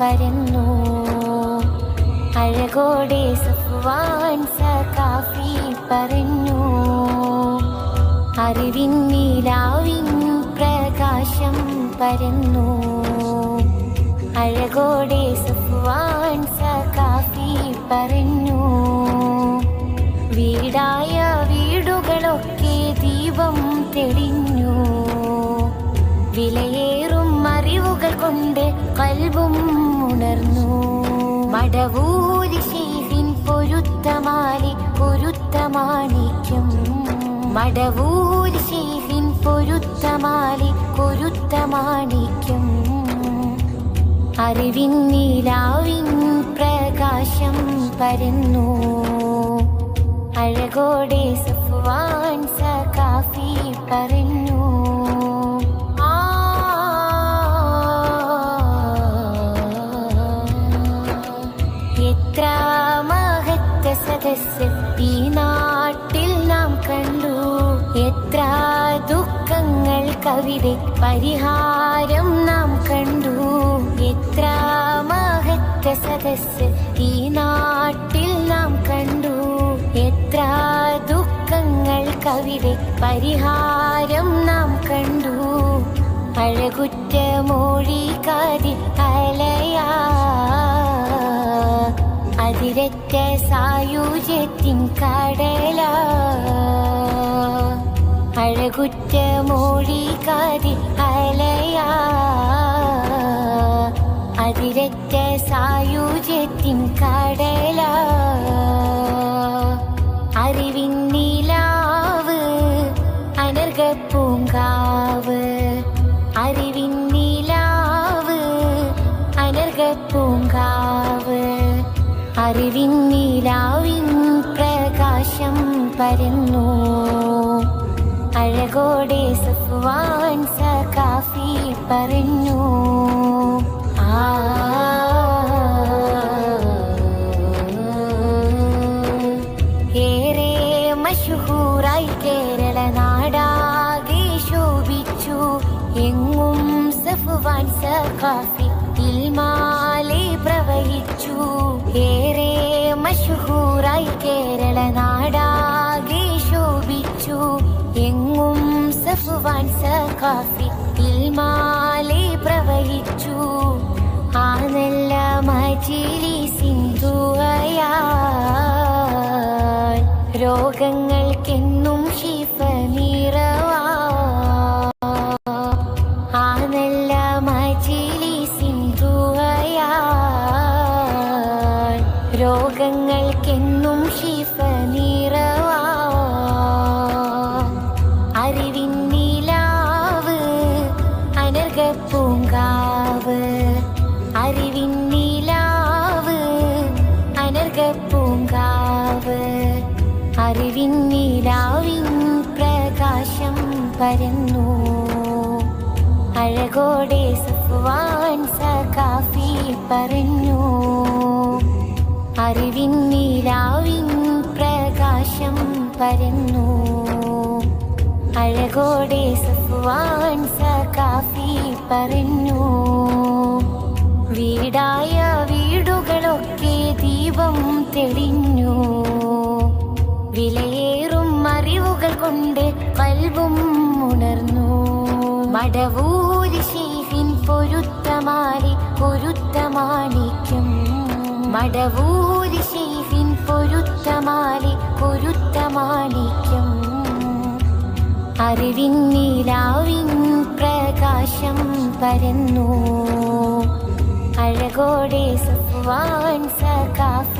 വരുന്നു. അഴകോടെ സഫ്വാൻ സഖാഫി പറഞ്ഞു. അറിവിൻ നീലാവിൻ പ്രകാശം പരന്നു. അഴകോടെ സഫ്വാൻ സഖാഫി പറഞ്ഞു. വീടായ വീടുകളൊക്കെ ദീപം തെളിഞ്ഞു. വിലയെ അറിവുകൾ കൊണ്ട് കൽവും ഉണർന്നു. മടവൂരി ശേഖിൻ പൊരുത്തമാലി പൊരുത്തമാണിക്കും മടവൂരി ശേഖിൻ പൊരുത്തമാലി പൊരുത്തമാണിക്കും അറിവിൻ നീലാവിൻ പ്രകാശം പരന്നു. അഴകോടെ സഫ്വാൻ സകാഫി പറഞ്ഞു. എത്ര ദുഃഖങ്ങൾ കവിത പരിഹാരം നാം കണ്ടു. എത്ര മഹത്വ സദസ് ഈ നാട്ടിൽ നാം കണ്ടു. എത്ര ദുഃഖങ്ങൾ കവിത പരിഹാരം നാം കണ്ടു. അഴകുറ്റ മോഴി കാതി അലയാ അതിരറ്റ സായുജ്യത്തിൻ കടല. അഴകുറ്റ മോഴി കാതി അലയാ. അതിരറ്റ സായുജ്യത്തിൻ കടല. അറിവിൻ നിലാവ് അനർഗപ്പൂങ്കാവ് അറിവിൻ നിലാവ് അനർഗപ്പൂങ്കാവ് അറിവിൻ നിലാവിൻ പ്രകാശം പരന്നു. അഴകോടെ സഫ്വാൻ പറഞ്ഞു. ആ. ഏറെ മഷഹൂറായി കേരള നാടാകെ ശോഭിച്ചു. എങ്ങും സഫ്വാൻ സഖാഫി ഇൽമാലെ പ്രവഹിച്ചു. ഏറെ മഷഹൂറായി സഖാഫി ഇൽമാലെ പ്രവഹിച്ചു. ആ നല്ല മജിലി സിന്ധുവയാ രോഗങ്ങൾക്കെന്നും ശിഫ നിറവാ ആ നല്ല മജിലി സിന്ധുവയാ രോഗങ്ങൾക്കെന്നും ശിഫ നിറവാ പൂങ്കാവ്. അറിവിൻ നീലാവിൻ പ്രകാശം പരന്നു. അഴകോടെ സഫ്വാൻ സകാഫി പറഞ്ഞു. അറിവിൻ നീലാവിൻ പ്രകാശം പരന്നു. അഴകോടെ സഫ്വാൻ സകാഫി പറഞ്ഞു. വീടായ ദീപം തെളിഞ്ഞു. വിലയേറും അറിവുകൾ കൊണ്ട് കൽവും ഉണർന്നു. മടവൂരി പൊരുത്തമാരി പൊരുത്തമാലി പൊരുത്തമാണിക്യം മടവൂരി പൊരുത്തമാരി പൊരുത്തമാലി പൊരുത്തമാണിക്യം അറിവിൻ നീലാവിൻ പ്രകാശം പരന്നു. അഴകോടെ സഫ്വാൻ സകാഫി പറഞ്ഞു